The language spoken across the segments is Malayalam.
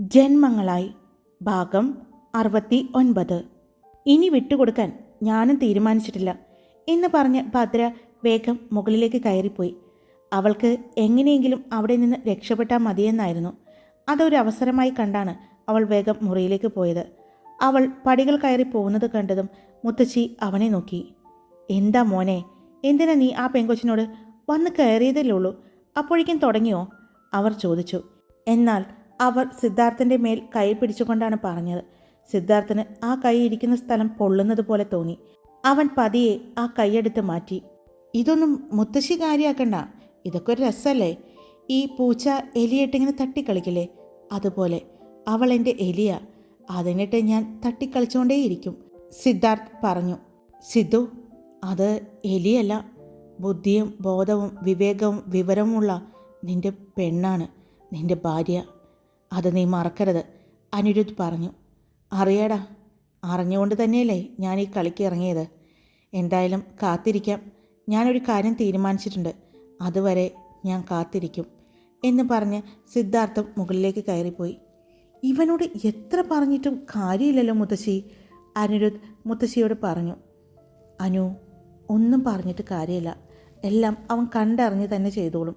ജന്മങ്ങളായി. ഭാഗം അറുപത്തി ഒൻപത് ഇനി വിട്ടുകൊടുക്കാൻ ഞാനും തീരുമാനിച്ചിട്ടില്ല എന്ന് പറഞ്ഞ് ഭദ്ര വേഗം മുകളിലേക്ക് കയറിപ്പോയി. അവൾക്ക് എങ്ങനെയെങ്കിലും അവിടെ നിന്ന് രക്ഷപ്പെട്ടാൽ മതിയെന്നായിരുന്നു. അതൊരു അവസരമായി കണ്ടാണ് അവൾ വേഗം മുറിയിലേക്ക് പോയത്. അവൾ പടികൾ കയറി പോകുന്നത് കണ്ടതും മുത്തശ്ശി അവനെ നോക്കി. എന്താ മോനെ എന്തിനാ നീ ആ പെങ്കൊച്ചിനോട് വന്ന് കയറിയതല്ലേ ഉള്ളൂ? അപ്പോഴേക്കും തുടങ്ങിയോ? അവർ ചോദിച്ചു. എന്നാൽ അവർ സിദ്ധാർത്ഥന്റെ മേൽ കൈ പിടിച്ചുകൊണ്ടാണ് പറഞ്ഞത്. സിദ്ധാർത്ഥന് ആ കൈ ഇരിക്കുന്ന സ്ഥലം പൊള്ളുന്നത് പോലെ തോന്നി. അവൻ പതിയെ ആ കൈയെടുത്ത് മാറ്റി. ഇതൊന്നും മുത്തശ്ശി കാര്യമാക്കണ്ട ഇതൊക്കെ ഒരു രസമല്ലേ ഈ പൂച്ച എലിയിട്ടിങ്ങനെ തട്ടിക്കളിക്കില്ലേ? അതുപോലെ അവൾ എന്റെ എലിയ. അതിനിട്ട് ഞാൻ തട്ടിക്കളിച്ചുകൊണ്ടേയിരിക്കും സിദ്ധാർത്ഥ് പറഞ്ഞു. സിദ്ധു അത് എലിയല്ല. ബുദ്ധിയും ബോധവും വിവേകവും വിവരവുമുള്ള നിന്റെ പെണ്ണാണ്. നിന്റെ ഭാര്യ. അത് നീ മറക്കരുത്. അനിരുദ്ധ് പറഞ്ഞു. അറിയാടാ അറിഞ്ഞുകൊണ്ട് തന്നെയല്ലേ ഞാൻ ഈ കളിക്ക് ഇറങ്ങിയത്. എന്തായാലും കാത്തിരിക്കാം. ഞാനൊരു കാര്യം തീരുമാനിച്ചിട്ടുണ്ട്. അതുവരെ ഞാൻ കാത്തിരിക്കും എന്ന് പറഞ്ഞ് സിദ്ധാർത്ഥം മുകളിലേക്ക് കയറിപ്പോയി. ഇവനോട് എത്ര പറഞ്ഞിട്ടും കാര്യമില്ലല്ലോ മുത്തശ്ശി അനിരുദ്ധ് മുത്തശ്ശിയോട് പറഞ്ഞു. അനു ഒന്നും പറഞ്ഞിട്ട് കാര്യമില്ല. എല്ലാം അവൻ കണ്ടറിഞ്ഞ് തന്നെ ചെയ്തോളും.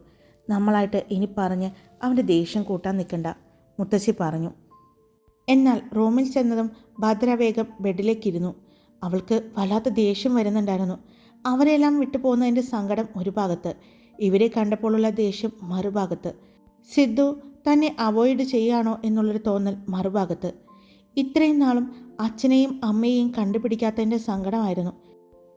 നമ്മളായിട്ട് ഇനി പറഞ്ഞ് അവന്റെ ദേഷ്യം കൂട്ടാൻ നിൽക്കണ്ട. മുത്തശ്ശി പറഞ്ഞു. എന്നാൽ റൂമിൽ ചെന്നതും ഭദ്ര വേഗം ബെഡിലേക്കിരുന്നു. അവൾക്ക് വല്ലാത്ത ദേഷ്യം വരുന്നുണ്ടായിരുന്നു. അവരെല്ലാം വിട്ടു പോകുന്നതിന്റെ സങ്കടം ഒരു ഭാഗത്ത് ഇവരെ കണ്ടപ്പോഴുള്ള ദേഷ്യം മറുഭാഗത്ത്. സിദ്ധു തന്നെ അവോയ്ഡ് ചെയ്യാണോ എന്നുള്ളൊരു തോന്നൽ മറുഭാഗത്ത്. ഇത്രയും നാളും അച്ഛനെയും അമ്മയെയും കണ്ടുപിടിക്കാത്തതിന്റെ സങ്കടമായിരുന്നു.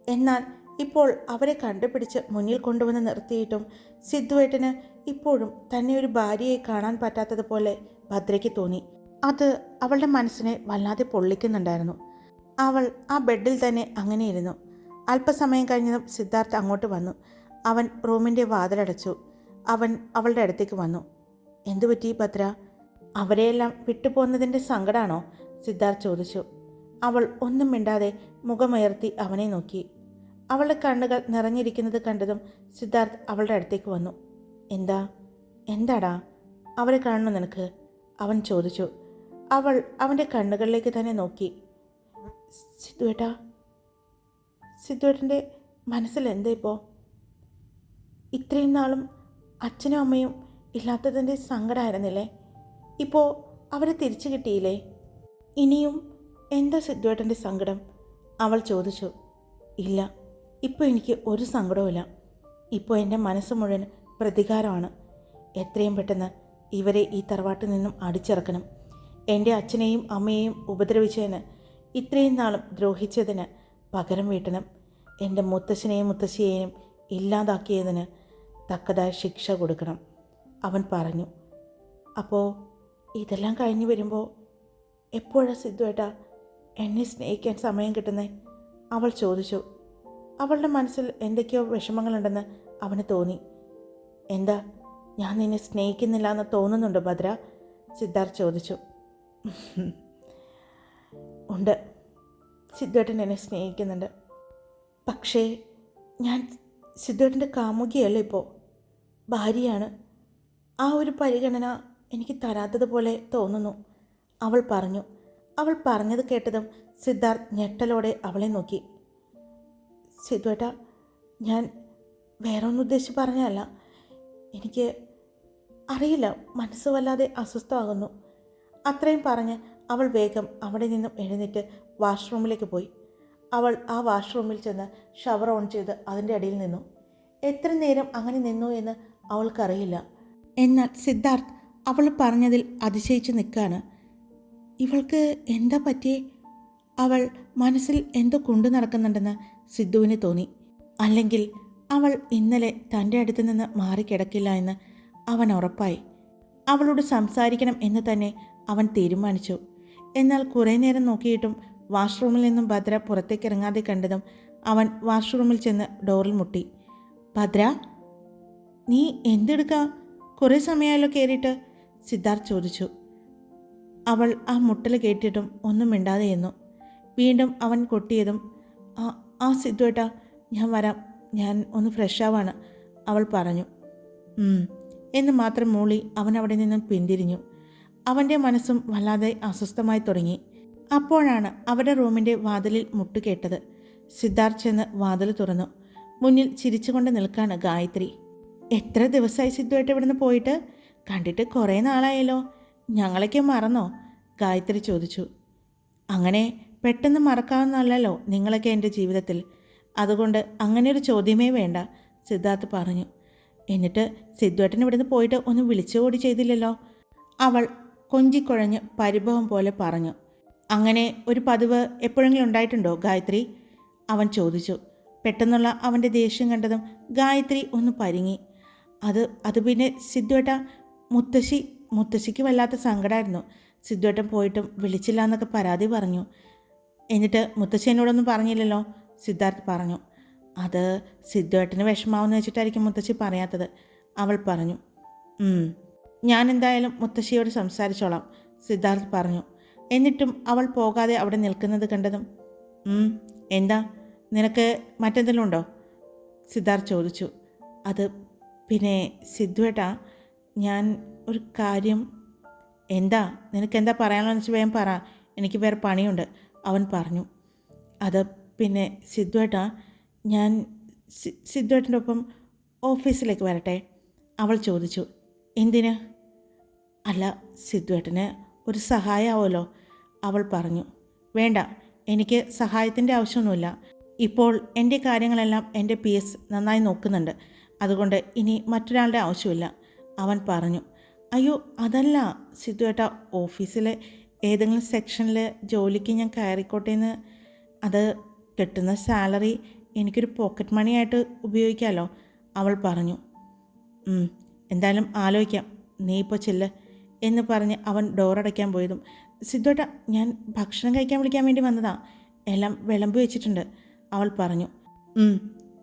എന്നാൽ ഇപ്പോൾ അവരെ കണ്ടുപിടിച്ച് മുന്നിൽ കൊണ്ടുവന്ന് നിർത്തിയിട്ടും സിദ്ധുവേട്ടന് ഇപ്പോഴും തന്നെ ഒരു ഭാര്യയെ കാണാൻ പറ്റാത്തതുപോലെ ഭദ്രയ്ക്ക് തോന്നി. അത് അവളുടെ മനസ്സിനെ വല്ലാതെ പൊള്ളിക്കുന്നുണ്ടായിരുന്നു. അവൾ ആ ബെഡിൽ തന്നെ അങ്ങനെ ഇരുന്നു അല്പസമയം കഴിഞ്ഞതും സിദ്ധാർത്ഥ് അങ്ങോട്ട് വന്നു. അവൻ റൂമിന്റെ വാതിലടച്ചു. അവൻ അവളുടെ അടുത്തേക്ക് വന്നു. എന്തു പറ്റി ഭദ്ര? അവരെയെല്ലാം വിട്ടുപോകുന്നതിന്റെ സങ്കടമാണോ സിദ്ധാർത്ഥ് ചോദിച്ചു. അവൾ ഒന്നും മിണ്ടാതെ മുഖമുയർത്തി അവനെ നോക്കി. അവളുടെ കണ്ണുകൾ നിറഞ്ഞിരിക്കുന്നത് കണ്ടതും സിദ്ധാർത്ഥ് അവളുടെ അടുത്തേക്ക് വന്നു. എന്താ? എന്താടാ? അവരെ കാണണം നിനക്ക്? അവൻ ചോദിച്ചു അവൾ അവന്റെ കണ്ണുകളിലേക്ക് തന്നെ നോക്കി. സിദ്ധുവേട്ടാ സിദ്ധുവേട്ടന്റെ മനസ്സിൽ എന്താ ഇപ്പോൾ ഇത്രയും നാളും അച്ഛനും അമ്മയും ഇല്ലാത്തതിന്റെ സങ്കടമായിരുന്നില്ലേ ഇപ്പോൾ അവരെ തിരിച്ചു കിട്ടിയില്ലേ? ഇനിയും എന്താ സിദ്ധുവേട്ടന്റെ സങ്കടം? അവൾ ചോദിച്ചു ഇല്ല ഇപ്പോൾ എനിക്ക് ഒരു സങ്കടവുമില്ല. ഇപ്പോൾ എന്റെ മനസ്സ് മുഴുവൻ പ്രതികാരമാണ്. എത്രയും പെട്ടെന്ന് ഇവരെ ഈ തറവാട്ടിൽ നിന്നും അടിച്ചിറക്കണം. എന്റെ അച്ഛനെയും അമ്മയെയും ഉപദ്രവിച്ചതിന് ഇത്രയും നാളും ദ്രോഹിച്ചതിന് പകരം വീട്ടണം. എന്റെ മുത്തശ്ശനെയും മുത്തശ്ശിയെയും ഇല്ലാതാക്കിയതിന് തക്കതായ ശിക്ഷ കൊടുക്കണം അവൻ പറഞ്ഞു. അപ്പോൾ ഇതെല്ലാം കഴിഞ്ഞു വരുമ്പോൾ എപ്പോഴാണ് സിദ്ധുവേട്ടാ എന്നെ സ്നേഹിക്കാൻ സമയം കിട്ടുന്നേ? അവൾ ചോദിച്ചു. അവളുടെ മനസ്സിൽ എന്തൊക്കെയോ വിഷമങ്ങളുണ്ടെന്ന് അവന് തോന്നി. എന്താ ഞാൻ നിന്നെ സ്നേഹിക്കുന്നില്ല എന്ന് തോന്നുന്നുണ്ടോ ഭദ്ര. സിദ്ധാർത്ഥ് ചോദിച്ചു. ഉണ്ട്. സിദ്ധുവേട്ടൻ എന്നെ സ്നേഹിക്കുന്നുണ്ട്. പക്ഷേ ഞാൻ സിദ്ധുവേട്ടന്റെ കാമുകിയല്ല ഇപ്പോൾ? ഭാര്യയാണ്. ആ ഒരു പരിഗണന എനിക്ക് തരാത്തതുപോലെ തോന്നുന്നു. അവൾ പറഞ്ഞു. അവൾ പറഞ്ഞത് കേട്ടതും സിദ്ധാർത്ഥ് ഞെട്ടലോടെ അവളെ നോക്കി. സിദ്ധുവേട്ട ഞാൻ വേറെ ഒന്നും ഉദ്ദേശിച്ച് പറഞ്ഞതല്ല. എനിക്ക് അറിയില്ല. മനസ്സ് വല്ലാതെ അസ്വസ്ഥമാകുന്നു. അത്രയും പറഞ്ഞ് അവൾ വേഗം അവിടെ നിന്നും എഴുന്നേറ്റ് വാഷ്റൂമിലേക്ക് പോയി. അവൾ ആ വാഷ്റൂമിൽ ചെന്ന് ഷവർ ഓൺ ചെയ്ത് അതിന്റെ അടിയിൽ നിന്നു. എത്ര നേരം അങ്ങനെ നിന്നു എന്ന് അവൾക്കറിയില്ല. എന്നാൽ സിദ്ധാർത്ഥ് അവൾ പറഞ്ഞതിൽ അതിശയിച്ച് നിൽക്കാണ് ഇവൾക്ക് എന്താ പറ്റിയേ? അവൾ മനസ്സിൽ എന്തോ കൊണ്ടു നടക്കുന്നുണ്ടെന്ന് സിദ്ധുവിന് തോന്നി. അല്ലെങ്കിൽ അവൾ ഇന്നലെ തന്റെ അടുത്ത് നിന്ന് മാറിക്കിടക്കില്ല എന്ന് അവൻ ഉറപ്പായി. അവളോട് സംസാരിക്കണം എന്ന് തന്നെ അവൻ തീരുമാനിച്ചു. എന്നാൽ കുറേ നേരം നോക്കിയിട്ടും വാഷ്റൂമിൽ നിന്നും ഭദ്ര പുറത്തേക്ക് ഇറങ്ങാതെ കണ്ടതും അവൻ വാഷ്റൂമിൽ ചെന്ന് ഡോറിൽ മുട്ടി. ഭദ്ര നീ എന്തെടുക്കാം? കുറേ സമയമായല്ലോ കയറിയിട്ട് സിദ്ധാർത്ഥ് ചോദിച്ചു. അവൾ ആ മുട്ടൽ കേട്ടിട്ടും ഒന്നും മിണ്ടാതെ എന്നു വീണ്ടും അവൻ കൊട്ടിയതും ആ ആ സിദ്ധുവേട്ടാ ഞാൻ വരാം. ഞാൻ ഒന്ന് ഫ്രഷ് ആവാണ് അവൾ പറഞ്ഞു. എന്ന് മാത്രം മൂളി അവൻ അവിടെ നിന്നും പിന്തിരിഞ്ഞു. അവന്റെ മനസ്സും വല്ലാതെ അസ്വസ്ഥമായി തുടങ്ങി. അപ്പോഴാണ് അവരുടെ റൂമിന്റെ വാതിലിൽ മുട്ടുകേട്ടത് സിദ്ധാർത്ഥ് ചെന്ന് വാതിൽ തുറന്നു. മുന്നിൽ ചിരിച്ചുകൊണ്ട് നിൽക്കാണ് ഗായത്രി. എത്ര ദിവസമായി സിദ്ധുവായിട്ട് ഇവിടുന്ന് പോയിട്ട്? കണ്ടിട്ട് കുറേ നാളായല്ലോ. ഞങ്ങളൊക്കെ മറന്നോ? ഗായത്രി ചോദിച്ചു. അങ്ങനെ പെട്ടെന്ന് മറക്കാവുന്നതല്ലല്ലോ നിങ്ങളൊക്കെ എന്റെ ജീവിതത്തിൽ. അതുകൊണ്ട് അങ്ങനെയൊരു ചോദ്യമേ വേണ്ട സിദ്ധാർത്ഥ് പറഞ്ഞു. എന്നിട്ട് സിദ്ധുവേട്ടൻ ഇവിടുന്ന് പോയിട്ട് ഒന്നും വിളിച്ചു കൂടി ചെയ്തില്ലല്ലോ. അവൾ കൊഞ്ചിക്കുഴഞ്ഞ് പരിഭവം പോലെ പറഞ്ഞു അങ്ങനെ ഒരു പതിവ് എപ്പോഴെങ്കിലും ഉണ്ടായിട്ടുണ്ടോ ഗായത്രി? അവൻ ചോദിച്ചു. പെട്ടെന്നുള്ള അവന്റെ ദേഷ്യം കണ്ടതും ഗായത്രി ഒന്ന് പരിങ്ങി. അത് അത് പിന്നെ സിദ്ധുവേട്ട മുത്തശ്ശി മുത്തശ്ശിക്ക് വല്ലാത്ത സങ്കടമായിരുന്നു സിദ്ധുവേട്ടൻ പോയിട്ടും വിളിച്ചില്ല എന്നൊക്കെ പരാതി പറഞ്ഞു. എന്നിട്ട് മുത്തശ്ശി എന്നോടൊന്നും പറഞ്ഞില്ലല്ലോ സിദ്ധാർത്ഥ് പറഞ്ഞു. അത് സിദ്ധുവേട്ടന് വിഷമാവെന്ന് വെച്ചിട്ടായിരിക്കും മുത്തശ്ശി പറയാത്തത്. അവൾ പറഞ്ഞു ഞാൻ എന്തായാലും മുത്തശ്ശിയോട് സംസാരിച്ചോളാം സിദ്ധാർത്ഥ് പറഞ്ഞു. എന്നിട്ടും അവൾ പോകാതെ അവിടെ നിൽക്കുന്നത് കണ്ടതും എന്താ നിനക്ക് മറ്റെന്തെങ്കിലും ഉണ്ടോ? സിദ്ധാർത്ഥ് ചോദിച്ചു. അത് പിന്നെ സിദ്ധുവേട്ടാ ഞാൻ ഒരു കാര്യം എന്താ നിനക്ക് എന്താ പറയാനുള്ളതെന്ന് വെച്ചാൽ വേഗം പറ എനിക്ക് വേറെ പണിയുണ്ട് അവൻ പറഞ്ഞു. അത് പിന്നെ സിദ്ധുവേട്ടാ ഞാൻ സിദ്ധുവേട്ടന്റെ ഒപ്പം ഓഫീസിലേക്ക് വരട്ടെ? അവൾ ചോദിച്ചു. എന്തിന്? അല്ല സിദ്ധുവേട്ടന് ഒരു സഹായമാവുമല്ലോ അവൾ പറഞ്ഞു. വേണ്ട എനിക്ക് സഹായത്തിന്റെ ആവശ്യമൊന്നുമില്ല. ഇപ്പോൾ എന്റെ കാര്യങ്ങളെല്ലാം എന്റെ പി എസ് നന്നായി നോക്കുന്നുണ്ട്. അതുകൊണ്ട് ഇനി മറ്റൊരാളുടെ ആവശ്യമില്ല. അവൻ പറഞ്ഞു. അയ്യോ അതല്ല. സിദ്ധുവേട്ട ഓഫീസിലെ ഏതെങ്കിലും സെക്ഷനിൽ ജോലിക്ക് ഞാൻ കയറിക്കോട്ടെ എന്ന് അത് കിട്ടുന്ന സാലറി എനിക്കൊരു പോക്കറ്റ് മണിയായിട്ട് ഉപയോഗിക്കാമല്ലോ അവൾ പറഞ്ഞു. "ഉം, എന്തായാലും ആലോചിക്കാം. നീ ഇപ്പോൾ ചെല്ല് എന്ന് പറഞ്ഞ് അവൻ ഡോറടയ്ക്കാൻ പോയതും സിദ്ധോട്ട ഞാൻ ഭക്ഷണം കഴിക്കാൻ വിളിക്കാൻ വേണ്ടി വന്നതാ. എല്ലാം വിളമ്പി വെച്ചിട്ടുണ്ട്. അവൾ പറഞ്ഞു.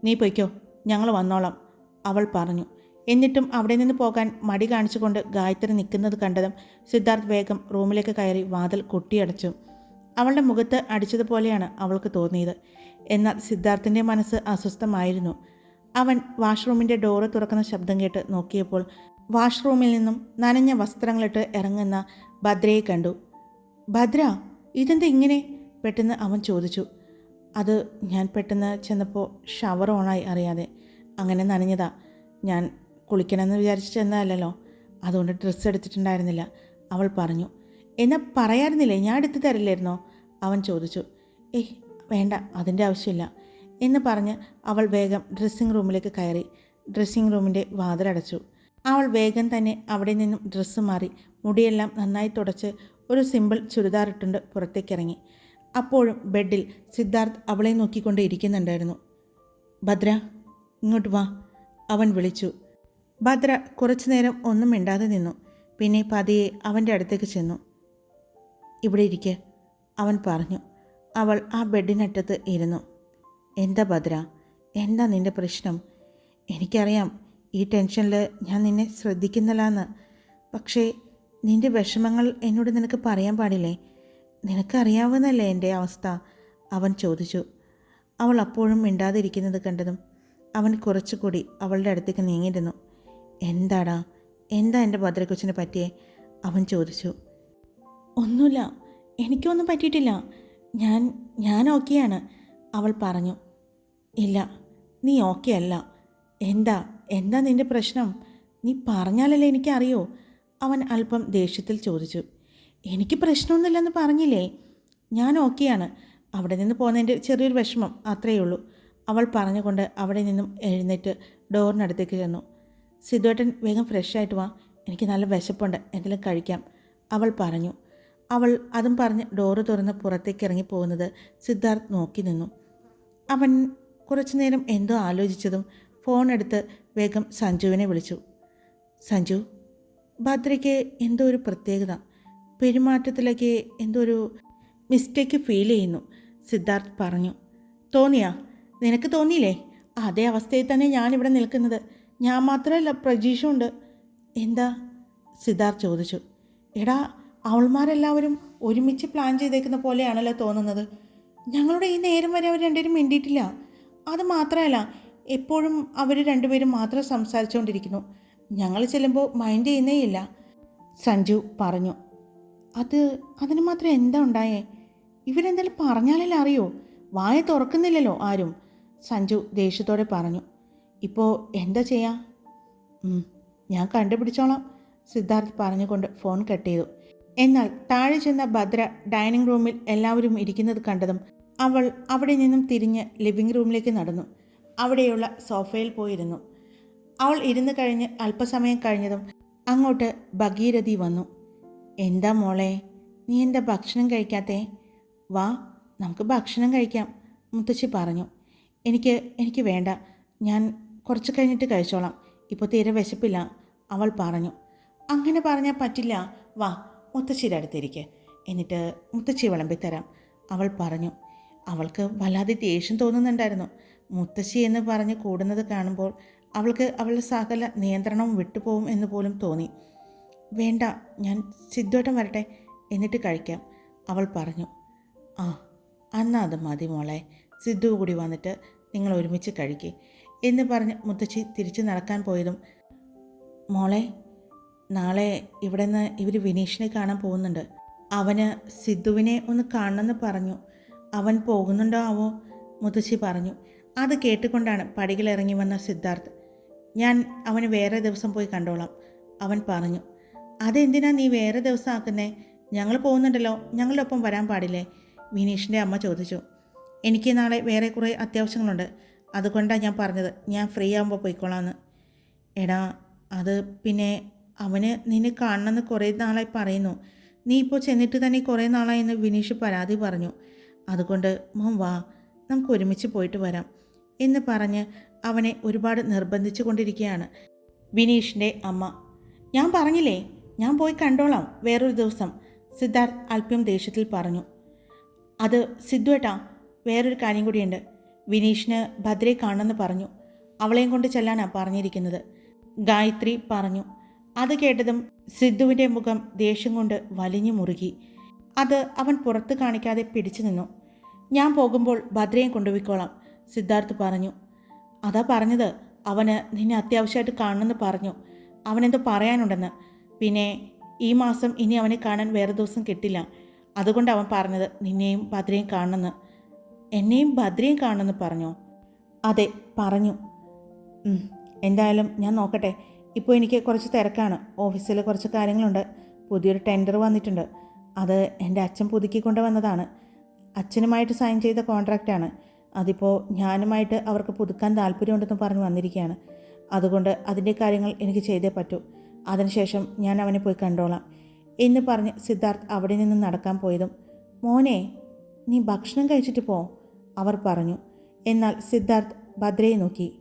നീ പൊയ്ക്കോ. ഞങ്ങൾ വന്നോളാം. അവൾ പറഞ്ഞു. എന്നിട്ടും അവിടെ നിന്ന് പോകാൻ മടി കാണിച്ചുകൊണ്ട് ഗായത്രി നിൽക്കുന്നത് കണ്ടതും സിദ്ധാർത്ഥ് വേഗം റൂമിലേക്ക് കയറി വാതിൽ കൊട്ടിയടച്ചു. അവളുടെ മുഖത്ത് അടിച്ചതുപോലെയാണ് അവൾക്ക് തോന്നിയത്. എന്നാൽ സിദ്ധാർത്ഥിന്റെ മനസ്സ് അസ്വസ്ഥമായിരുന്നു. അവൻ വാഷ്റൂമിന്റെ ഡോറ് തുറക്കുന്ന ശബ്ദം കേട്ട് നോക്കിയപ്പോൾ വാഷ്റൂമിൽ നിന്നും നനഞ്ഞ വസ്ത്രങ്ങളിട്ട് ഇറങ്ങുന്ന ഭദ്രയെ കണ്ടു. ഭദ്ര ഇതെന്താ ഇങ്ങനെ? പെട്ടെന്ന് അവൻ ചോദിച്ചു. അത് ഞാൻ പെട്ടെന്ന് ചെന്നപ്പോൾ ഷവർ ഓണായി അറിയാതെ. അങ്ങനെ നനഞ്ഞതാ. ഞാൻ കുളിക്കണമെന്ന് വിചാരിച്ച് ചെന്നതല്ലോ അതുകൊണ്ട് ഡ്രസ്സ് എടുത്തിട്ടുണ്ടായിരുന്നില്ല. അവൾ പറഞ്ഞു. എന്നാൽ പറയാറുന്നില്ലേ? ഞാൻ എടുത്തു തരില്ലായിരുന്നോ? അവൻ ചോദിച്ചു. ഏയ് വേണ്ട അതിന്റെ ആവശ്യമില്ല എന്ന് പറഞ്ഞ് അവൾ വേഗം ഡ്രസ്സിംഗ് റൂമിലേക്ക് കയറി. ഡ്രസ്സിംഗ് റൂമിന്റെ വാതിലടച്ചു. അവൾ വേഗം തന്നെ അവിടെ നിന്നും ഡ്രസ്സ് മാറി. മുടിയെല്ലാം നന്നായി തുടച്ച് ഒരു സിമ്പിൾ ചുരിദാർ ഇട്ടുകൊണ്ട് പുറത്തേക്കിറങ്ങി അപ്പോഴും ബെഡിൽ സിദ്ധാർത്ഥ് അവളെ നോക്കിക്കൊണ്ട് ഇരിക്കുന്നുണ്ടായിരുന്നു. ഭദ്ര ഇങ്ങോട്ട് വാ അവൻ വിളിച്ചു. ഭദ്ര കുറച്ചു നേരം ഒന്നും മിണ്ടാതെ നിന്നു. പിന്നെ പതിയെ അവന്റെ അടുത്തേക്ക് ചെന്നു. ഇവിടെ ഇരിക്കെ അവൻ പറഞ്ഞു. അവൾ ആ ബെഡിനറ്റത്ത് ഇരുന്നു. എന്താ ഭദ്ര? എന്താ നിന്റെ പ്രശ്നം? എനിക്കറിയാം ഈ ടെൻഷനിൽ ഞാൻ നിന്നെ ശ്രദ്ധിക്കുന്നില്ലാന്ന്. പക്ഷേ നിന്റെ വിഷമങ്ങൾ എന്നോട് നിനക്ക് പറയാൻ പാടില്ലേ? നിനക്കറിയാവുന്നല്ലേ എന്റെ അവസ്ഥ? അവൻ ചോദിച്ചു. അവൾ അപ്പോഴും മിണ്ടാതിരിക്കുന്നത് കണ്ടതും അവൻ കുറച്ചുകൂടി അവളുടെ അടുത്തേക്ക് നീങ്ങിയിരുന്നു. എന്താടാ? എന്താ എന്റെ ഭദ്രക്കൊച്ചിനെ പറ്റിയേ? അവൻ ചോദിച്ചു. ഒന്നുമില്ല. എനിക്കൊന്നും പറ്റിയിട്ടില്ല. ഞാൻ ഞാൻ ഓക്കെയാണ് അവൾ പറഞ്ഞു. ഇല്ല നീ ഓക്കെ അല്ല. എന്താ എന്താ നിന്റെ പ്രശ്നം? നീ പറഞ്ഞാലല്ലേ എനിക്കറിയോ? അവൻ അല്പം ദേഷ്യത്തിൽ ചോദിച്ചു. എനിക്ക് പ്രശ്നമൊന്നുമില്ലെന്ന് പറഞ്ഞില്ലേ? ഞാൻ ഓക്കെയാണ്. അവിടെ നിന്ന് പോകുന്നതിന്റെ ചെറിയൊരു വിഷമം അത്രയേ ഉള്ളൂ. അവൾ പറഞ്ഞുകൊണ്ട് അവിടെ നിന്നും എഴുന്നേറ്റ് ഡോറിനടുത്തേക്ക് ചെന്നു. സിദ്ധുവേട്ടൻ വേഗം ഫ്രഷ് ആയിട്ട് വാ. എനിക്ക് നല്ല വിശപ്പുണ്ട് എന്തെങ്കിലും കഴിക്കാം. അവൾ പറഞ്ഞു. അവൾ അതും പറഞ്ഞ് ഡോറ് തുറന്ന് പുറത്തേക്ക് ഇറങ്ങി പോകുന്നത് സിദ്ധാർത്ഥ് നോക്കി നിന്നു. അവൻ കുറച്ചു നേരം എന്തോ ആലോചിച്ചതും ഫോൺ എടുത്ത് വേഗം സഞ്ജുവിനെ വിളിച്ചു. സഞ്ജു ഭദ്രയ്ക്ക് എന്തോ ഒരു പ്രത്യേകത. പെരുമാറ്റത്തിലേക്ക് എന്തോ ഒരു മിസ്റ്റേക്ക് ഫീൽ ചെയ്യുന്നു സിദ്ധാർത്ഥ് പറഞ്ഞു. തോന്നിയാ? നിനക്ക് തോന്നിയില്ലേ? അതേ അവസ്ഥയിൽ തന്നെ ഞാനിവിടെ നിൽക്കുന്നത്. ഞാൻ മാത്രമല്ല പ്രജീഷുണ്ട്. എന്താ? സിദ്ധാർത്ഥ് ചോദിച്ചു. എടാ അവൾമാരെല്ലാവരും ഒരുമിച്ച് പ്ലാൻ ചെയ്തേക്കുന്ന പോലെയാണല്ലോ തോന്നുന്നത്. ഞങ്ങളുടെ ഈ നേരം വരെ അവർ രണ്ടുപേരും മിണ്ടിയിട്ടില്ല. അത് മാത്രമല്ല എപ്പോഴും അവർ രണ്ടുപേരും മാത്രം സംസാരിച്ചുകൊണ്ടിരിക്കുന്നു. ഞങ്ങൾ ചെല്ലുമ്പോൾ മൈൻഡ് ചെയ്യുന്നേയില്ല. സഞ്ജു പറഞ്ഞു അത് അതിന് മാത്രം എന്താ ഉണ്ടായേ? ഇവരെന്തായാലും പറഞ്ഞാലല്ലേ അറിയോ? വായ തുറക്കുന്നില്ലല്ലോ ആരും. സഞ്ജു ദേഷ്യത്തോടെ പറഞ്ഞു ഇപ്പോൾ എന്താ ചെയ്യാം? ഞാൻ കണ്ടുപിടിച്ചോളാം സിദ്ധാർത്ഥ് പറഞ്ഞുകൊണ്ട് ഫോൺ കട്ട് ചെയ്തു. എന്നാൽ താഴെ ചെന്ന ഭദ്ര ഡൈനിങ് റൂമിൽ എല്ലാവരും ഇരിക്കുന്നത് കണ്ടതും അവൾ അവിടെ നിന്നും തിരിഞ്ഞ് ലിവിംഗ് റൂമിലേക്ക് നടന്നു. അവിടെയുള്ള സോഫയിൽ പോയിരുന്നു. അവൾ ഇരുന്ന് കഴിഞ്ഞ് അല്പസമയം കഴിഞ്ഞതും അങ്ങോട്ട് ഭഗീരഥി വന്നു. എന്താ മോളെ നീ എന്താ ഭക്ഷണം കഴിക്കാത്തേ? വാ നമുക്ക് ഭക്ഷണം കഴിക്കാം മുത്തശ്ശി പറഞ്ഞു. എനിക്ക് എനിക്ക് വേണ്ട ഞാൻ കുറച്ച് കഴിഞ്ഞിട്ട് കഴിച്ചോളാം. ഇപ്പോൾ തീരെ വിശപ്പില്ല അവൾ പറഞ്ഞു. അങ്ങനെ പറഞ്ഞാൽ പറ്റില്ല. വാ മുത്തശ്ശിയുടെ അടുത്തിരിക്കെ എന്നിട്ട് മുത്തശ്ശി വിളമ്പിത്തരാം. അവൾ പറഞ്ഞു അവൾക്ക് വല്ലാതെ ദേഷ്യം തോന്നുന്നുണ്ടായിരുന്നു. മുത്തശ്ശി എന്ന് പറഞ്ഞ് കൂടുന്നത് കാണുമ്പോൾ അവൾക്ക് അവളുടെ സകല നിയന്ത്രണവും വിട്ടുപോകും എന്ന് പോലും തോന്നി. വേണ്ട ഞാൻ സിദ്ധോട്ടം വരട്ടെ എന്നിട്ട് കഴിക്കാം. അവൾ പറഞ്ഞു ആ അന്നാ അത് മതി മോളെ. സിദ്ധു കൂടി വന്നിട്ട് നിങ്ങൾ ഒരുമിച്ച് കഴിക്കേ. എന്ന് പറഞ്ഞ് മുത്തശ്ശി തിരിച്ചു നടക്കാൻ പോയതും മോളെ നാളെ ഇവിടെ നിന്ന് ഇവർ വിനീഷിനെ കാണാൻ പോകുന്നുണ്ട്. അവന് സിദ്ധുവിനെ ഒന്ന് കാണണമെന്ന് പറഞ്ഞു. അവൻ പോകുന്നുണ്ടോ ആവോ? മുത്തശ്ശി പറഞ്ഞു. അത് കേട്ടുകൊണ്ടാണ് പടികളിറങ്ങി വന്ന സിദ്ധാർത്ഥ്. ഞാൻ അവന് വേറെ ദിവസം പോയി കണ്ടോളാം അവൻ പറഞ്ഞു. അതെന്തിനാ നീ വേറെ ദിവസം ആക്കുന്നേ? ഞങ്ങൾ പോകുന്നുണ്ടല്ലോ ഞങ്ങളൊപ്പം വരാൻ പാടില്ലേ? വിനീഷിന്റെ അമ്മ ചോദിച്ചു. എനിക്ക് നാളെ വേറെ കുറേ അത്യാവശ്യങ്ങളുണ്ട് അതുകൊണ്ടാണ് ഞാൻ പറഞ്ഞത്. ഞാൻ ഫ്രീ ആകുമ്പോൾ പോയിക്കോളാമെന്ന് എടാ അത് പിന്നെ അവന് നിന്നെ കാണണമെന്ന് കുറേ നാളായി പറയുന്നു. നീ ഇപ്പോൾ ചെന്നിട്ട് തന്നെ കുറേ നാളായി എന്ന് വിനീഷ് പരാതി പറഞ്ഞു. അതുകൊണ്ട് മോൻ വാ നമുക്ക് ഒരുമിച്ച് പോയിട്ട് വരാം എന്ന് പറഞ്ഞ് അവനെ ഒരുപാട് നിർബന്ധിച്ചു കൊണ്ടിരിക്കുകയാണ് വിനീഷിന്റെ അമ്മ. ഞാൻ പറഞ്ഞില്ലേ ഞാൻ പോയി കണ്ടോളാം വേറൊരു ദിവസം സിദ്ധാർത്ഥ് അല്പം ദേഷ്യത്തിൽ പറഞ്ഞു. അത് സിദ്ധുവേട്ടാ വേറൊരു കാര്യം കൂടിയുണ്ട്. വിനീഷിന് ഭദ്രയെ കാണണമെന്ന് പറഞ്ഞു. അവളെയും കൊണ്ട് ചെല്ലാനാണ് പറഞ്ഞിരിക്കുന്നത്. ഗായത്രി പറഞ്ഞു അത് കേട്ടതും സിദ്ധുവിന്റെ മുഖം ദേഷ്യം കൊണ്ട് വലിഞ്ഞു മുറുകി. അത് അവൻ പുറത്ത് കാണിക്കാതെ പിടിച്ചു നിന്നു. ഞാൻ പോകുമ്പോൾ ഭദ്രയും കൊണ്ടുപോയിക്കോളാം സിദ്ധാർത്ഥ് പറഞ്ഞു. അതാ പറഞ്ഞത്. അവന് നിന്നെ അത്യാവശ്യമായിട്ട് കാണണമെന്ന് പറഞ്ഞു. അവനെന്തോ പറയാനുണ്ടെന്ന്. പിന്നെ ഈ മാസം ഇനി അവനെ കാണാൻ വേറെ ദിവസം കിട്ടില്ല. അതുകൊണ്ട് അവൻ പറഞ്ഞത് നിന്നെയും ഭദ്രയും കാണണമെന്ന്. എന്നെയും ഭദ്രയും കാണണമെന്ന് പറഞ്ഞു? അതെ പറഞ്ഞു. എന്തായാലും ഞാൻ നോക്കട്ടെ. ഇപ്പോൾ എനിക്ക് കുറച്ച് തിരക്കാണ്. ഓഫീസിൽ കുറച്ച് കാര്യങ്ങളുണ്ട്. പുതിയൊരു ടെൻഡർ വന്നിട്ടുണ്ട്. അത് എന്റെ അച്ഛൻ പുതുക്കിക്കൊണ്ട് വന്നതാണ്. അച്ഛനുമായിട്ട് സൈൻ ചെയ്ത കോൺട്രാക്റ്റാണ്. അതിപ്പോൾ ഞാനുമായിട്ട് അവർക്ക് പുതുക്കാൻ താല്പര്യമുണ്ടെന്ന് പറഞ്ഞ് വന്നിരിക്കുകയാണ്. അതുകൊണ്ട് അതിന്റെ കാര്യങ്ങൾ എനിക്ക് ചെയ്തേ പറ്റൂ. അതിനുശേഷം ഞാൻ അവനെ പോയി കണ്ടോളാം എന്ന് പറഞ്ഞ് സിദ്ധാർത്ഥ് അവിടെ നിന്ന് നടക്കാൻ പോയതും മോനെ നീ ഭക്ഷണം കഴിച്ചിട്ട് പോ അവർ പറഞ്ഞു. എന്നാൽ സിദ്ധാർത്ഥ് ഭദ്രയെ നോക്കി.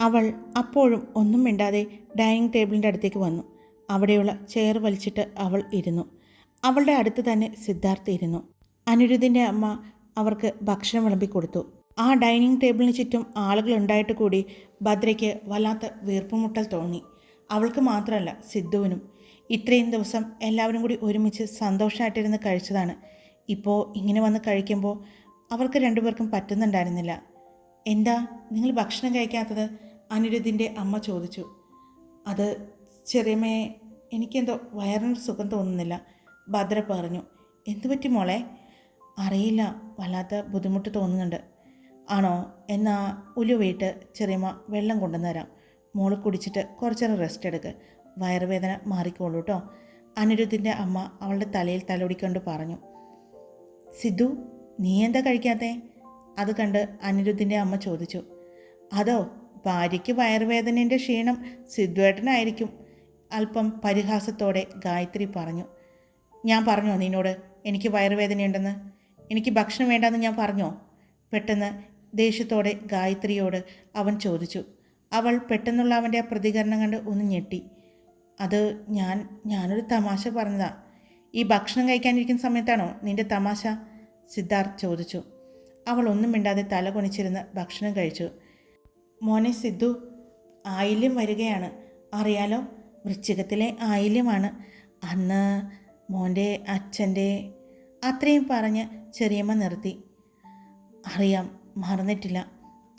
അവൾ അപ്പോഴും ഒന്നും മിണ്ടാതെ ഡൈനിങ് ടേബിളിന്റെ അടുത്തേക്ക് വന്നു. അവിടെയുള്ള ചെയർ വലിച്ചിട്ട് അവൾ ഇരുന്നു. അവളുടെ അടുത്ത് തന്നെ സിദ്ധാർത്ഥ് ഇരുന്നു. അനിരുദ്ധിന്റെ അമ്മ അവർക്ക് ഭക്ഷണം വിളമ്പി കൊടുത്തു. ആ ഡൈനിങ് ടേബിളിന് ചുറ്റും ആളുകൾ ഉണ്ടായിട്ട് കൂടി ഭദ്രയ്ക്ക് വല്ലാത്ത വീർപ്പുമുട്ടൽ തോന്നി. അവൾക്ക് മാത്രമല്ല സിദ്ധുവിനും. ഇത്രയും ദിവസം എല്ലാവരും കൂടി ഒരുമിച്ച് സന്തോഷമായിട്ടിരുന്ന് കഴിച്ചതാണ്. ഇപ്പോൾ ഇങ്ങനെ വന്ന് കഴിക്കുമ്പോൾ അവർക്ക് രണ്ടുപേർക്കും പറ്റുന്നുണ്ടായിരുന്നില്ല. എന്താ നിങ്ങൾ ഭക്ഷണം കഴിക്കാത്തത്? അനിരുദ്ധിന്റെ അമ്മ ചോദിച്ചു അത് ചെറിയമ്മയെ എനിക്കെന്തോ വയറിനൊരു സുഖം തോന്നുന്നില്ല. ഭദ്ര പറഞ്ഞു എന്തുപറ്റി മോളെ? അറിയില്ല വല്ലാത്ത ബുദ്ധിമുട്ട് തോന്നുന്നുണ്ട്. ആണോ? എന്നാ ഉലുവയിട്ട് ചെറിയമ്മ വെള്ളം കൊണ്ടുവന്നുതരാം മോൾ കുടിച്ചിട്ട് കുറച്ചേരം റെസ്റ്റ് എടുക്ക്. വയറുവേദന മാറിക്കോളൂ കേട്ടോ അനിരുദ്ധിന്റെ അമ്മ അവളുടെ തലയിൽ തലോടിക്കൊണ്ട് പറഞ്ഞു സിദ്ധു നീ എന്താ കഴിക്കാത്തേ? അത് കണ്ട് അനിരുദ്ധിന്റെ അമ്മ ചോദിച്ചു അതോ ഭാര്യയ്ക്ക് വയറുവേദനേന്റെ ക്ഷീണം സിദ്ധുവേട്ടനായിരിക്കും. അല്പം പരിഹാസത്തോടെ ഗായത്രി പറഞ്ഞു ഞാൻ പറഞ്ഞോ നിന്നോട്? എനിക്ക് വയറുവേദനയുണ്ടെന്ന്? എനിക്ക് ഭക്ഷണം വേണ്ടെന്ന് ഞാൻ പറഞ്ഞോ? പെട്ടെന്ന് ദേഷ്യത്തോടെ ഗായത്രിയോട് അവൻ ചോദിച്ചു. അവൾ പെട്ടെന്നുള്ള അവന്റെ പ്രതികരണം കണ്ട് ഒന്ന് ഞെട്ടി. അത് ഞാൻ ഞാനൊരു തമാശ പറഞ്ഞതാ. ഈ ഭക്ഷണം കഴിക്കാനിരിക്കുന്ന സമയത്താണോ നിന്റെ തമാശ? സിദ്ധാർത്ഥ് ചോദിച്ചു. അവൾ ഒന്നും മിണ്ടാതെ തല കൊണിച്ചിരുന്ന് ഭക്ഷണം കഴിച്ചു. മോനെ സിദ്ധു ആയില്യം വരികയാണ്. അറിയാലോ വൃശ്ചികത്തിലെ ആയില്യമാണ്. അന്ന് മോന്റെ അച്ഛന്റെ അത്രയും പറഞ്ഞ് ചെറിയമ്മ നിർത്തി. അറിയാം മറന്നിട്ടില്ല.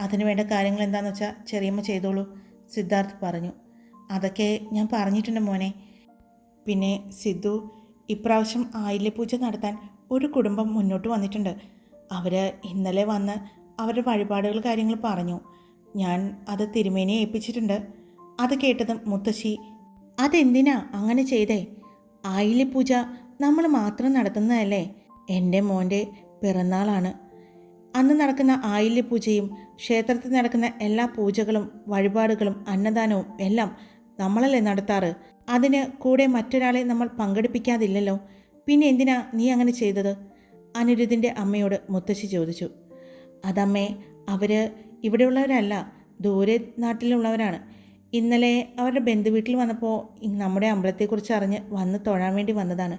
അതിനു വേണ്ട കാര്യങ്ങൾ എന്താണെന്ന് വെച്ചാൽ ചെറിയമ്മ ചെയ്തോളൂ സിദ്ധാർത്ഥ് പറഞ്ഞു. അതൊക്കെ ഞാൻ പറഞ്ഞിട്ടുണ്ട് മോനെ. പിന്നെ സിദ്ധു ഇപ്രാവശ്യം ആയില്യപൂജ നടത്താൻ ഒരു കുടുംബം മുന്നോട്ട് വന്നിട്ടുണ്ട്. അവർ ഇന്നലെ വന്ന് അവരുടെ വഴിപാടുകൾ കാര്യങ്ങൾ പറഞ്ഞു. ഞാൻ അത് തിരുമേനിയെ ഏൽപ്പിച്ചിട്ടുണ്ട്. അത് കേട്ടതും മുത്തശ്ശി അതെന്തിനാ അങ്ങനെ ചെയ്തേ? ആയില്യപൂജ നമ്മൾ മാത്രം നടത്തുന്നതല്ലേ? എന്റെ മോന്റെ പിറന്നാളാണ്. അന്ന് നടക്കുന്ന ആയില്യപൂജയും ക്ഷേത്രത്തിൽ നടക്കുന്ന എല്ലാ പൂജകളും വഴിപാടുകളും അന്നദാനവും എല്ലാം നമ്മളല്ലേ നടത്താറ്? അതിന് കൂടെ മറ്റൊരാളെ നമ്മൾ പങ്കെടുപ്പിക്കാതില്ലല്ലോ. പിന്നെ എന്തിനാ നീ അങ്ങനെ ചെയ്തത്? അനിരുദ്ധിന്റെ അമ്മയോട് മുത്തശ്ശി ചോദിച്ചു. അതമ്മേ അവർ ഇവിടെയുള്ളവരല്ല ദൂരെ നാട്ടിലുള്ളവരാണ്. ഇന്നലെ അവരുടെ ബന്ധുവീട്ടിൽ വന്നപ്പോൾ നമ്മുടെ അമ്പലത്തെക്കുറിച്ച് അറിഞ്ഞ് വന്ന് തൊഴാൻ വേണ്ടി വന്നതാണ്.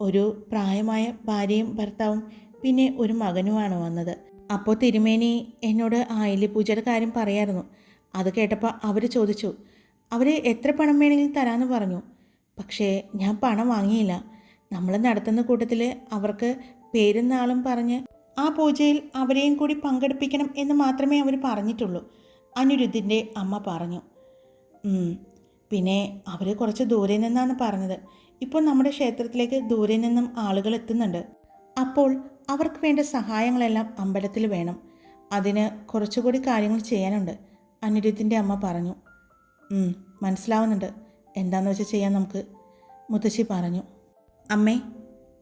ഒരു പ്രായമായ ഭാര്യയും ഭർത്താവും പിന്നെ ഒരു മകനുമാണ് വന്നത്. അപ്പോൾ തിരുമേനി എന്നോട് ആയില്യ പൂജയുടെ കാര്യം പറയായിരുന്നു. അത് കേട്ടപ്പോൾ അവർ ചോദിച്ചു അവർ എത്ര പണം വേണമെങ്കിലും തരാമെന്ന് പറഞ്ഞു. പക്ഷേ ഞാൻ പണം വാങ്ങിയില്ല. നമ്മൾ നടത്തുന്ന കൂട്ടത്തിൽ അവർക്ക് പേരും നാളും പറഞ്ഞ് ആ പൂജയിൽ അവരെയും കൂടി പങ്കെടുപ്പിക്കണം എന്ന് മാത്രമേ അവർ പറഞ്ഞിട്ടുള്ളൂ. അനിരുദ്ധിന്റെ അമ്മ പറഞ്ഞു. പിന്നെ അവർ കുറച്ച് ദൂരെ നിന്നാണ് പറഞ്ഞത്. ഇപ്പോൾ നമ്മുടെ ക്ഷേത്രത്തിലേക്ക് ദൂരെ നിന്നും ആളുകൾ എത്തുന്നുണ്ട്. അപ്പോൾ അവർക്ക് വേണ്ട സഹായങ്ങളെല്ലാം അമ്പലത്തിൽ വേണം. അതിന് കുറച്ചുകൂടി കാര്യങ്ങൾ ചെയ്യാനുണ്ട്. അനിരുദ്ധിന്റെ അമ്മ പറഞ്ഞു. മനസ്സിലാവുന്നുണ്ട്. എന്താണെന്ന് വെച്ചാൽ ചെയ്യാൻ നമുക്ക്. മുത്തശ്ശി പറഞ്ഞു. അമ്മേ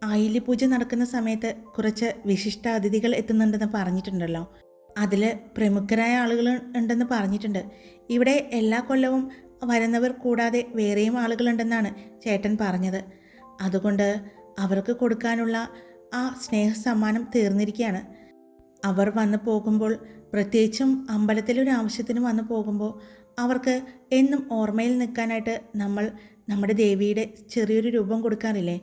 ആയില്യ പൂജ നടക്കുന്ന സമയത്ത് കുറച്ച് വിശിഷ്ട അതിഥികൾ എത്തുന്നുണ്ടെന്ന് പറഞ്ഞിട്ടുണ്ടല്ലോ. അതിൽ പ്രമുഖരായ ആളുകൾ ഉണ്ടെന്ന് പറഞ്ഞിട്ടുണ്ട്. ഇവിടെ എല്ലാ കൊല്ലവും വരുന്നവർ കൂടാതെ വേറെയും ആളുകളുണ്ടെന്നാണ് ചേട്ടൻ പറഞ്ഞത്. അതുകൊണ്ട് അവർക്ക് കൊടുക്കാനുള്ള ആ സ്നേഹ സമ്മാനം തീർന്നിരിക്കുകയാണ്. അവർ വന്നു പോകുമ്പോൾ പ്രത്യേകിച്ചും അമ്പലത്തിലൊരു ആവശ്യത്തിന് വന്നു പോകുമ്പോൾ അവർക്ക് എന്നും ഓർമ്മയിൽ നിൽക്കാനായിട്ട് നമ്മൾ നമ്മുടെ ദേവിയുടെ ചെറിയൊരു രൂപം കൊടുക്കാറില്ലേ?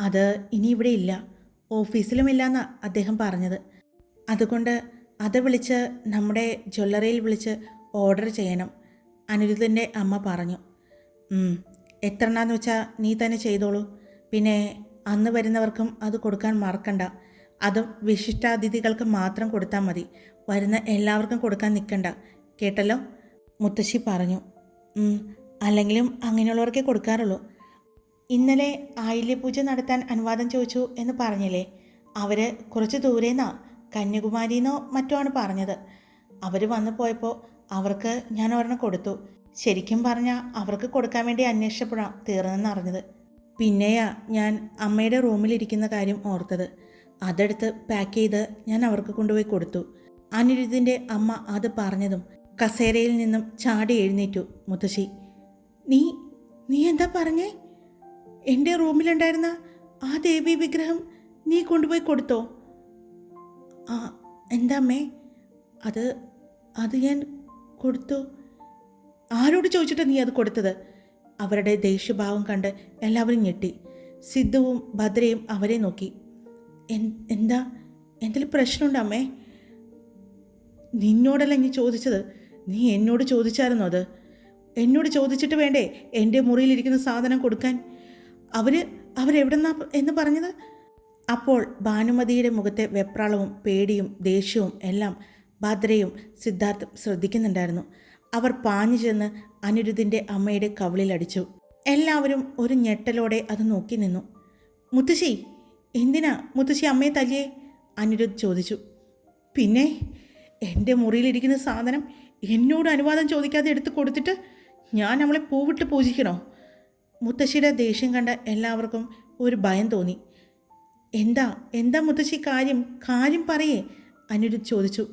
അത് ഇനി ഇവിടെ ഇല്ല. ഓഫീസിലും ഇല്ലെന്നാണ് അദ്ദേഹം പറഞ്ഞത്. അതുകൊണ്ട് അത് വിളിച്ച് നമ്മുടെ ജ്വല്ലറിയിൽ വിളിച്ച് ഓർഡർ ചെയ്യണം. അനിരുദ്ധന്റെ അമ്മ പറഞ്ഞു. എത്ര എത്രണ്ണാന്ന് വെച്ചാൽ നീ തന്നെ ചെയ്തോളൂ. പിന്നെ അന്ന് വരുന്നവർക്കും അത് കൊടുക്കാൻ മറക്കണ്ട. അതും വിശിഷ്ടാതിഥികൾക്ക് മാത്രം കൊടുത്താൽ മതി. വരുന്ന എല്ലാവർക്കും കൊടുക്കാൻ നിൽക്കണ്ട കേട്ടല്ലോ? മുത്തശ്ശി പറഞ്ഞു. "ഉം, അല്ലെങ്കിലും അങ്ങനെയുള്ളവർക്കേ കൊടുക്കാറുള്ളൂ. ഇന്നലെ ആയില്യപൂജ നടത്താൻ അനുവാദം ചോദിച്ചു എന്ന് പറഞ്ഞില്ലേ? അവർ കുറച്ച് ദൂരേന്നാ കന്യാകുമാരിന്നോ മറ്റോ ആണ് പറഞ്ഞത്. അവർ വന്നു പോയപ്പോൾ അവർക്ക് ഞാൻ ഒരെണ്ണം കൊടുത്തു. ശരിക്കും പറഞ്ഞാൽ അവർക്ക് കൊടുക്കാൻ വേണ്ടി അന്വേഷിച്ചപ്പോഴാണ് തീർന്നെന്ന് അറിഞ്ഞത്. പിന്നെയാ ഞാൻ അമ്മയുടെ റൂമിലിരിക്കുന്ന കാര്യം ഓർത്തത്. അതെടുത്ത് പാക്ക് ചെയ്ത് ഞാൻ അവർക്ക് കൊണ്ടുപോയി കൊടുത്തു. അനിരുദ്ധിന്റെ അമ്മ അത് പറഞ്ഞതും കസേരയിൽ നിന്നും ചാടി എഴുന്നേറ്റു. മുത്തശ്ശി നീ നീ എന്താ പറഞ്ഞേ? എന്റെ റൂമിലുണ്ടായിരുന്ന ആ ദേവി വിഗ്രഹം നീ കൊണ്ടുപോയി കൊടുത്തോ? ആ എന്താ അമ്മേ അത് അത് ഞാൻ കൊടുത്തു? ആരോട് ചോദിച്ചിട്ട് നീ അത് കൊടുത്തത്? അവരുടെ ദേഷ്യഭാവം കണ്ട് എല്ലാവരും ഞെട്ടി. സിദ്ധുവും ഭദ്രയും അവരെ നോക്കി. "എൻ- എന്താ? എന്തെങ്കിലും പ്രശ്നമുണ്ടോ അമ്മേ? നിന്നോടല്ല ഇനി ചോദിച്ചത്. നീ എന്നോട് ചോദിച്ചായിരുന്നോ അത്? എന്നോട് ചോദിച്ചിട്ട് വേണ്ടേ എന്റെ മുറിയിലിരിക്കുന്ന സാധനം കൊടുക്കാൻ? അവർ അവരെവിടുന്നാ എന്ന് പറഞ്ഞത്? അപ്പോൾ ഭാനുമതിയുടെ മുഖത്തെ വെപ്രാളവും പേടിയും ദേഷ്യവും എല്ലാം ഭദ്രയും സിദ്ധാർത്ഥും ശ്രദ്ധിക്കുന്നുണ്ടായിരുന്നു. അവർ പാഞ്ഞു ചെന്ന് അനിരുദ്ധിന്റെ അമ്മയുടെ കവിളിലടിച്ചു എല്ലാവരും ഒരു ഞെട്ടലോടെ അത് നോക്കി നിന്നു. മുത്തശ്ശി എന്തിനാ മുത്തശ്ശി അമ്മയെ തല്ലിയേ? അനിരുദ്ധ് ചോദിച്ചു. പിന്നെ എന്റെ മുറിയിലിരിക്കുന്ന സാധനം എന്നോട് അനുവാദം ചോദിക്കാതെ എടുത്ത് കൊടുത്തിട്ട് ഞാൻ അവളെ പൂവിട്ട് പൂജിക്കണോ? മുത്തശ്ശിയുടെ ദേഷ്യം കണ്ട എല്ലാവർക്കും ഒരു ഭയം തോന്നി. എന്താ എന്താ മുത്തശ്ശി കാര്യം? കാര്യം പറയേ അനിരുദ്ധ് ചോദിച്ചു.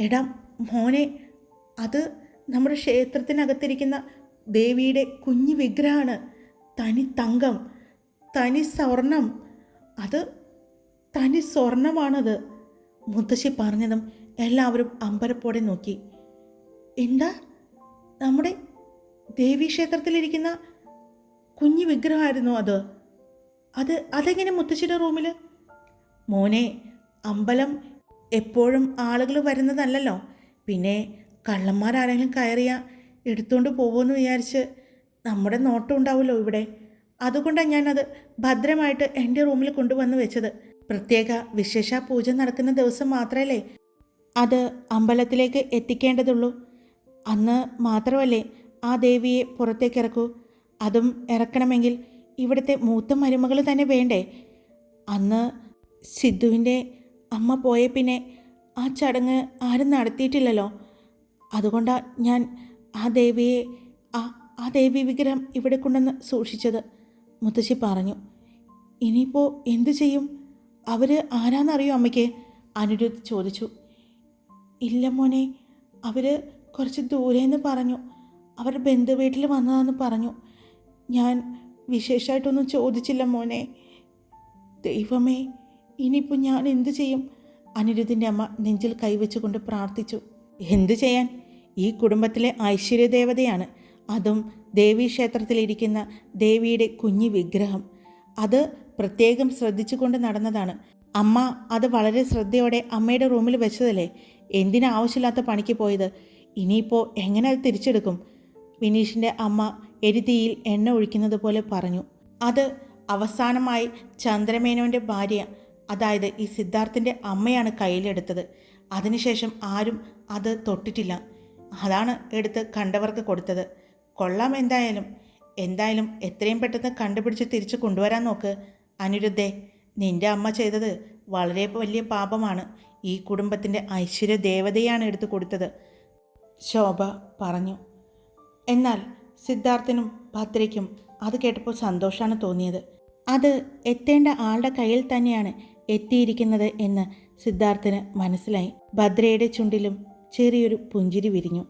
എടാ മോനെ അത് നമ്മുടെ ക്ഷേത്രത്തിനകത്തിരിക്കുന്ന ദേവിയുടെ കുഞ്ഞു വിഗ്രഹമാണ്. തനി തങ്കം തനി സ്വർണം. അത് തനി സ്വർണമാണത്. മുത്തശ്ശി പറഞ്ഞതും എല്ലാവരും അമ്പരപ്പോടെ നോക്കി. എന്താ? നമ്മുടെ ദേവീക്ഷേത്രത്തിലിരിക്കുന്ന കുഞ്ഞു വിഗ്രഹമായിരുന്നു അത്. അത് അതെങ്ങനെ മുത്തശ്ശിയുടെ റൂമിൽ? മോനെ അമ്പലം എപ്പോഴും ആളുകൾ വരുന്നതല്ലല്ലോ. പിന്നെ കള്ളന്മാരാരെങ്കിലും കയറിയ എടുത്തുകൊണ്ട് പോകുമെന്ന് വിചാരിച്ച് നമ്മുടെ നോട്ടം ഉണ്ടാവുമല്ലോ ഇവിടെ. അതുകൊണ്ടാണ് ഞാനത് ഭദ്രമായിട്ട് എന്റെ റൂമിൽ കൊണ്ടുവന്ന് വെച്ചത്. പ്രത്യേക വിശേഷ പൂജ നടക്കുന്ന ദിവസം മാത്രമല്ലേ അത് അമ്പലത്തിലേക്ക് എത്തിക്കേണ്ടതുള്ളൂ. അന്ന് മാത്രമല്ലേ ആ ദേവിയെ പുറത്തേക്ക് ഇറക്കൂ. അതും ഇറക്കണമെങ്കിൽ ഇവിടുത്തെ മൂത്ത മരുമകൾ തന്നെ വേണ്ടേ? അന്ന് സിദ്ധുവിന്റെ അമ്മ പോയ പിന്നെ ആ ചടങ്ങ് ആരും നടത്തിയിട്ടില്ലല്ലോ. അതുകൊണ്ടാണ് ഞാൻ ആ ദേവിയെ ആ ആ ദേവി വിഗ്രഹം ഇവിടെ കൊണ്ടുവന്ന് സൂക്ഷിച്ചത് മുത്തശ്ശി പറഞ്ഞു. ഇനിയിപ്പോൾ എന്തു ചെയ്യും? അവർ ആരാന്നറിയോ അമ്മയ്ക്ക്? അനിരുദ്ധ് ചോദിച്ചു. ഇല്ല മോനെ അവർ കുറച്ച് ദൂരേന്ന് പറഞ്ഞു. അവർ ബന്ധുവീട്ടിൽ വന്നതാണെന്ന് പറഞ്ഞു. ഞാൻ വിശേഷമായിട്ടൊന്നും ചോദിച്ചില്ല മോനെ. ദൈവമേ ഇനിയിപ്പോൾ ഞാൻ എന്തു ചെയ്യും? അനിരുദ്ധിന്റെ അമ്മ നെഞ്ചിൽ കൈവച്ചുകൊണ്ട് പ്രാർത്ഥിച്ചു. എന്തു ചെയ്യാൻ? ഈ കുടുംബത്തിലെ ഐശ്വര്യദേവതയാണ്. അതും ദേവീക്ഷേത്രത്തിലിരിക്കുന്ന ദേവിയുടെ കുഞ്ഞു വിഗ്രഹം. അത് പ്രത്യേകം ശ്രദ്ധിച്ചുകൊണ്ട് നടന്നതാണ്. അമ്മ അത് വളരെ ശ്രദ്ധയോടെ അമ്മയുടെ റൂമിൽ വെച്ചതല്ലേ? എന്തിനാവശ്യമില്ലാത്ത പണിക്ക് പോയത്? ഇനിയിപ്പോൾ എങ്ങനെ അത് തിരിച്ചെടുക്കും? വിനീഷിന്റെ അമ്മ എരുതിയിൽ എണ്ണ ഒഴിക്കുന്നത് പോലെ പറഞ്ഞു. അത് അവസാനമായി ചന്ദ്രമേനോന്റെ ഭാര്യ അതായത് ഈ സിദ്ധാർത്ഥിന്റെ അമ്മയാണ് കയ്യിലെടുത്തത്. അതിനുശേഷം ആരും അത് തൊട്ടിട്ടില്ല. അതാണ് എടുത്ത് കണ്ടവർക്ക് കൊടുത്തത്. കൊള്ളാം എന്തായാലും. എന്തായാലും എത്രയും പെട്ടെന്ന് കണ്ടുപിടിച്ച് തിരിച്ചു കൊണ്ടുവരാൻ നോക്ക്. അനിരുദ്ധേ നിന്റെ അമ്മ ചെയ്തത് വളരെ വലിയ പാപമാണ്. ഈ കുടുംബത്തിന്റെ ഐശ്വര്യ ദേവതയാണ് എടുത്തു കൊടുത്തത്. ശോഭ പറഞ്ഞു. എന്നാൽ സിദ്ധാർത്ഥനും ഭദ്രയ്ക്കും അത് കേട്ടപ്പോൾ സന്തോഷമാണ് തോന്നിയത്. അത് എത്തേണ്ട ആളുടെ കയ്യിൽ തന്നെയാണ് എത്തിയിരിക്കുന്നത് എന്ന് സിദ്ധാർത്ഥന് മനസ്സിലായി. ഭദ്രയുടെ ചുണ്ടിലും ചെറിയൊരു പുഞ്ചിരി വിരിഞ്ഞു.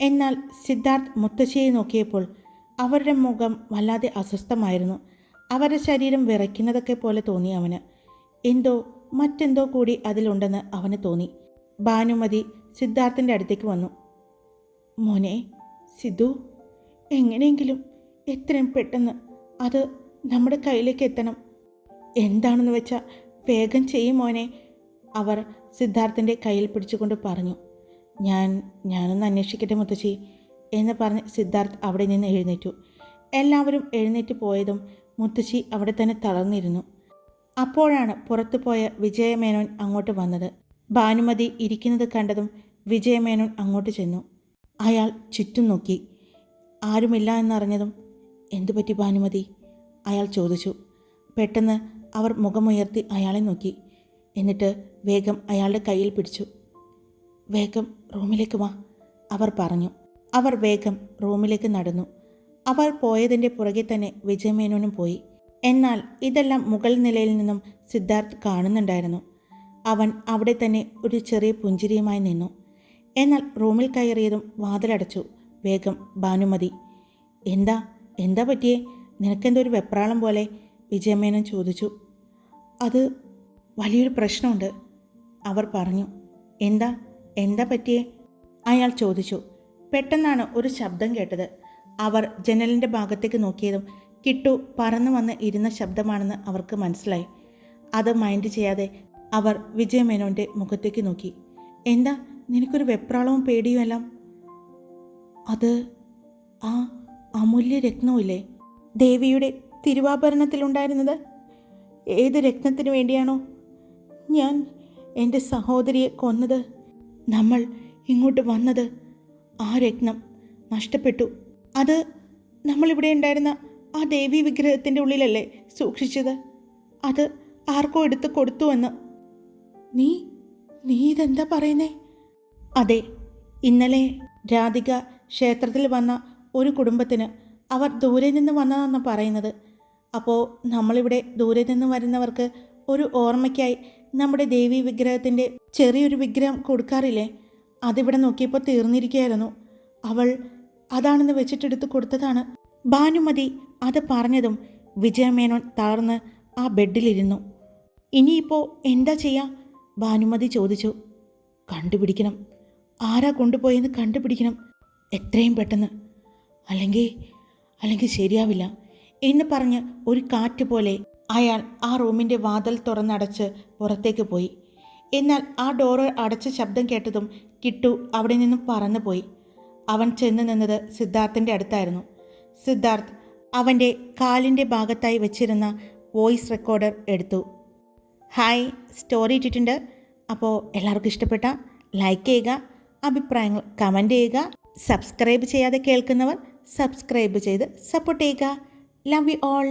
എന്നാൽ സിദ്ധാർത്ഥ് മുത്തശ്ശിയെ നോക്കിയപ്പോൾ അവരുടെ മുഖം വല്ലാതെ അസ്വസ്ഥമായിരുന്നു. അവരുടെ ശരീരം വിറയ്ക്കുന്നതൊക്കെ പോലെ തോന്നി അവന്. എന്തോ മറ്റെന്തോ കൂടി അതിലുണ്ടെന്ന് അവന് തോന്നി. ഭാനുമതി സിദ്ധാർത്ഥിന്റെ അടുത്തേക്ക് വന്നു. മോനെ സിദ്ധു എങ്ങനെയെങ്കിലും എത്രയും പെട്ടെന്ന് അത് നമ്മുടെ കയ്യിലേക്ക് എത്തണം. എന്താണെന്ന് വെച്ചാൽ വേഗം ചെയ്യും മോനെ അവർ സിദ്ധാർത്ഥിന്റെ കയ്യിൽ പിടിച്ചുകൊണ്ട് പറഞ്ഞു. ഞാൻ ഞാനൊന്ന് അന്വേഷിക്കട്ടെ മുത്തശ്ശി എന്ന് പറഞ്ഞ് സിദ്ധാർത്ഥ് അവിടെ നിന്ന് എഴുന്നേറ്റു. എല്ലാവരും എഴുന്നേറ്റ് പോയതും മുത്തശ്ശി അവിടെ തന്നെ തളർന്നിരുന്നു. അപ്പോഴാണ് പുറത്തു പോയ വിജയമേനോൻ അങ്ങോട്ട് വന്നത്. ഭാനുമതി ഇരിക്കുന്നത് കണ്ടതും വിജയമേനോൻ അങ്ങോട്ട് ചെന്നു. അയാൾ ചുറ്റും നോക്കി. ആരുമില്ല എന്നറിഞ്ഞതും എന്തു പറ്റി ഭാനുമതി? അയാൾ ചോദിച്ചു. പെട്ടെന്ന് അവർ മുഖമുയർത്തി അയാളെ നോക്കി. എന്നിട്ട് വേഗം അയാളുടെ കയ്യിൽ പിടിച്ചു. വേഗം റൂമിലേക്ക് വാ അവർ പറഞ്ഞു. അവർ വേഗം റൂമിലേക്ക് നടന്നു. അവർ പോയതിന്റെ പുറകെ തന്നെ വിജയമേനോനും പോയി. എന്നാൽ ഇതെല്ലാം മുകൾ നിലയിൽ നിന്നും സിദ്ധാർത്ഥ് കാണുന്നുണ്ടായിരുന്നു. അവൻ അവിടെ തന്നെ ഒരു ചെറിയ പുഞ്ചിരിയുമായി നിന്നു. എന്നാൽ റൂമിൽ കയറിയതും വാതിലടച്ചു. വേഗം ഭാനുമതി എന്താ? എന്താ പറ്റിയേ? നിനക്കെന്തോ ഒരു വെപ്രാളം പോലെ? വിജയമേനൻ ചോദിച്ചു. അത് വലിയൊരു പ്രശ്നമുണ്ട് അവർ പറഞ്ഞു. എന്താ? എന്താ പറ്റിയേ? അയാൾ ചോദിച്ചു. പെട്ടെന്നാണ് ഒരു ശബ്ദം കേട്ടത്. അവർ ജനലിന്റെ ഭാഗത്തേക്ക് നോക്കിയതും കിട്ടു പറന്നു വന്ന് ഇരുന്ന ശബ്ദമാണെന്ന് അവർക്ക് മനസ്സിലായി. അത് മൈൻഡ് ചെയ്യാതെ അവർ വിജയമേനോന്റെ മുഖത്തേക്ക് നോക്കി. എന്താ? നിനക്കൊരു വെപ്രാളവും പേടിയും എല്ലാം അത് ആ അമൂല്യ രത്നമില്ലേ ദേവിയുടെ തിരുവാഭരണത്തിലുണ്ടായിരുന്നത് ഏത് രത്നത്തിന് വേണ്ടിയാണോ? ഞാൻ എന്റെ സഹോദരിയെ കൊന്നത്. നമ്മൾ ഇങ്ങോട്ട് വന്നത് ആ രത്നം നഷ്ടപ്പെട്ടു. അത് നമ്മളിവിടെ ഉണ്ടായിരുന്ന ആ ദേവി വിഗ്രഹത്തിന്റെ ഉള്ളിലല്ലേ സൂക്ഷിച്ചത്? അത് ആർക്കോ എടുത്ത് കൊടുത്തുവെന്ന് നീ നീ ഇതെന്താ പറയുന്നേ? അതെ ഇന്നലെ രാധിക ക്ഷേത്രത്തിൽ വന്ന ഒരു കുടുംബത്തിന് അവർ ദൂരെ നിന്ന് വന്നതാണെന്ന് പറയുന്നത്. അപ്പോൾ നമ്മളിവിടെ ദൂരെ നിന്ന് വരുന്നവർക്ക് ഒരു ഓർമ്മയ്ക്കായി നമ്മുടെ ദേവി വിഗ്രഹത്തിന്റെ ചെറിയൊരു വിഗ്രഹം കൊടുക്കാറില്ലേ? അതിവിടെ നോക്കിയപ്പോൾ തീർന്നിരിക്കുകയായിരുന്നു. അവൾ അതാണെന്ന് വെച്ചിട്ടെടുത്ത് കൊടുത്തതാണ്. ഭാനുമതി അത് പറഞ്ഞതും വിജയമേനോൻ തളർന്ന് ആ ബെഡിലിരുന്നു. ഇനിയിപ്പോൾ എന്താ ചെയ്യാം? ഭാനുമതി ചോദിച്ചു. കണ്ടുപിടിക്കണം. ആരാ കൊണ്ടുപോയെന്ന് കണ്ടുപിടിക്കണം. എത്രയും പെട്ടെന്ന്. അല്ലെങ്കിൽ അല്ലെങ്കിൽ ശരിയാവില്ല എന്ന് പറഞ്ഞ് ഒരു കാറ്റ് പോലെ അയാൾ ആ റൂമിന്റെ വാതിൽ തുറന്നടച്ച് പുറത്തേക്ക് പോയി. എന്നാൽ ആ ഡോറ് അടച്ച ശബ്ദം കേട്ടതും കിട്ടു അവിടെ നിന്നും പറന്നുപോയി അവൻ ചെന്ന് നിന്നത് സിദ്ധാർത്ഥിന്റെ അടുത്തായിരുന്നു. സിദ്ധാർത്ഥ് അവന്റെ കാലിന്റെ ഭാഗത്തായി വെച്ചിരുന്ന വോയിസ് റെക്കോർഡർ എടുത്തു. ഹായ് സ്റ്റോറി ഇട്ടിട്ടുണ്ട്. അപ്പോൾ എല്ലാവർക്കും ഇഷ്ടപ്പെട്ട ലൈക്ക് ചെയ്യുക അഭിപ്രായങ്ങൾ കമന്റ് ചെയ്യുക. സബ്സ്ക്രൈബ് ചെയ്യാതെ കേൾക്കുന്നവർ സബ്സ്ക്രൈബ് ചെയ്ത് സപ്പോർട്ട് ചെയ്യുക. Love you all